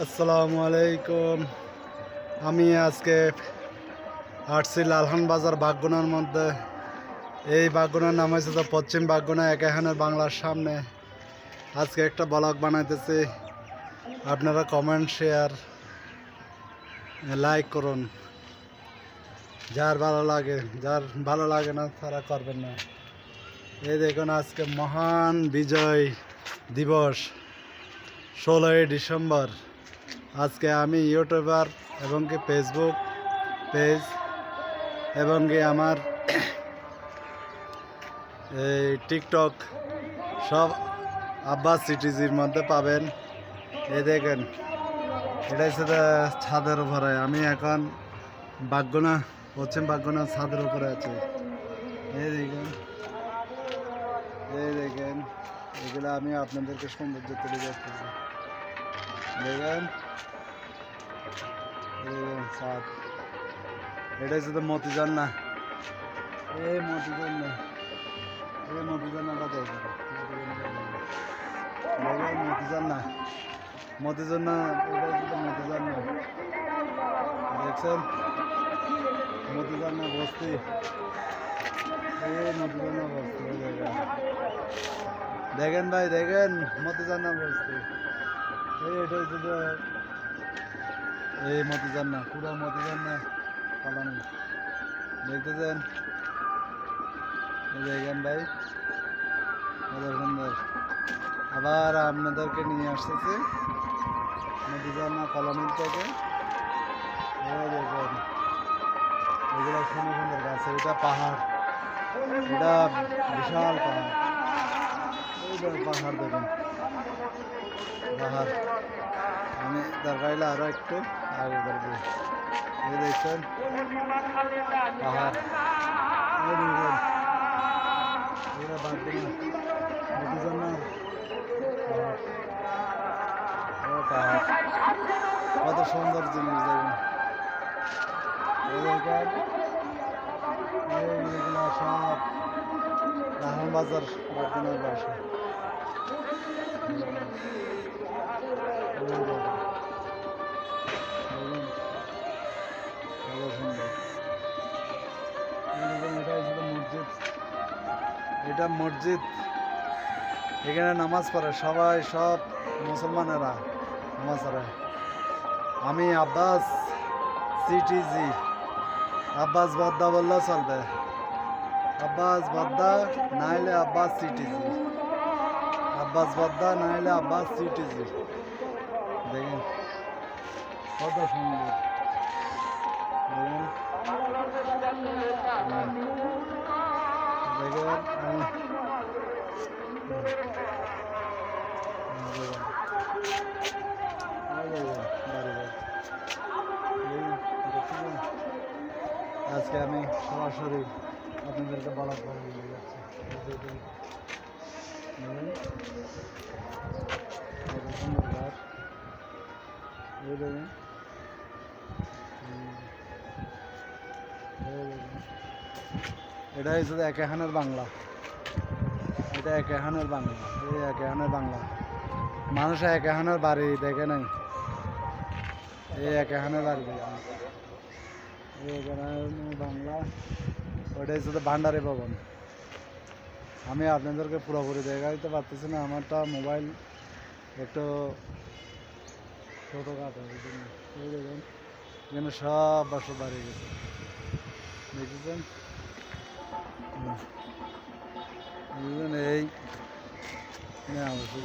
আসসালামু আলাইকুম। আমি আজকে আসছি লালহান বাজার বাগগুনার মধ্যে। এই বাগগুনার নাম হয়েছে তো পশ্চিম বাগগুনা একাহানের বাংলার সামনে। আজকে একটা ব্লগ বানাইতেছি। আপনারা কমেন্ট শেয়ার লাইক করুন। যার ভালো লাগে, যার ভালো লাগে না তারা করবেন না। এই দেখুন আজকে মহান বিজয় দিবস, ষোলোই ডিসেম্বর। আজকে আমি ইউটিউবার এবং কি ফেসবুক পেজ এবং কি আমার এই টিকটক সব আব্বাস সিটিজির মধ্যে পাবেন। এই দেখেন, এটা হচ্ছে ছাদের উপরে। আমি এখন বাগগুনা, পশ্চিম বাগগুনা ছাদের উপরে আছি। এই দেখেন এই দেখেন, এগুলো আমি আপনাদেরকে সৌন্দর্য তুলে যাচ্ছি দেখেন ছাদ এটা হচ্ছে তো মতিজান না এই মতিজান না এই মতিজান্নাটা দেখেন দেখেন মতিজান না মতিজান না এটা হচ্ছে তো মতিজান না দেখছেন মতিজান না বস্তি এই মতিজান না বস্তি দেখেন ভাই দেখেন মতিজান না বস্তি এটা এই মতিজান না পুরো মতিজান না পালানি। দেখতেছেন? দেখেন ভাই সুন্দর। আবার আপনাদেরকে নিয়ে আসতেছি মতিজান না কলোনির থেকে দেখেন, এগুলো সুন্দর সুন্দর গাছ, এটা পাহাড়। এটা বিশাল পাহাড়। পাহাড় দেখুন। পাহাড় আমি দরকার আরও একটু আগে করব এই দেখছেন? দিন। জন্য কত সুন্দর জিনিস দেখুন। সব রাহন বাজার। বাসা এই দেখুন। দেখুন। কত সুন্দর। এই দেখুন, এটা মসজিদ। এখানে নামাজ পড়ে সবাই, সব মুসলমানেরা নামাজ পড়ে। আমি আব্বাস সিটিজি। আব্বাস বদ্দা বললেও চলবে। আব্বাস বদ্দা, নাইলে আব্বাস সিটিজি। আব্বাস বদ্দা নাইলে আব্বাস সিটিজি দেখেন, কত সুন্দর দেখেন। এই দেখছেন? আজকে আমি সরাসরি আপনাদেরকে বলা করে নিয়ে যাচ্ছি এটা হচ্ছে একাহানের বাংলা। এটা একাহানের বাংলা। এই একাহানের বাংলা। মানুষ একাহানের বাড়ি দেখে নাই। এই একাহানের বাড়ি দেখে বাংলা। ওটা হচ্ছে ভান্ডারি ভবন। আমি আপনাদেরকে পুরোপুরি দেখা দিতে পারতেছি না, আমারটা মোবাইল একটু ছোটো কাটা এই দেখুন সব বাসা দাঁড়িয়ে গেছে। দেখেছেন? এই অবশ্যই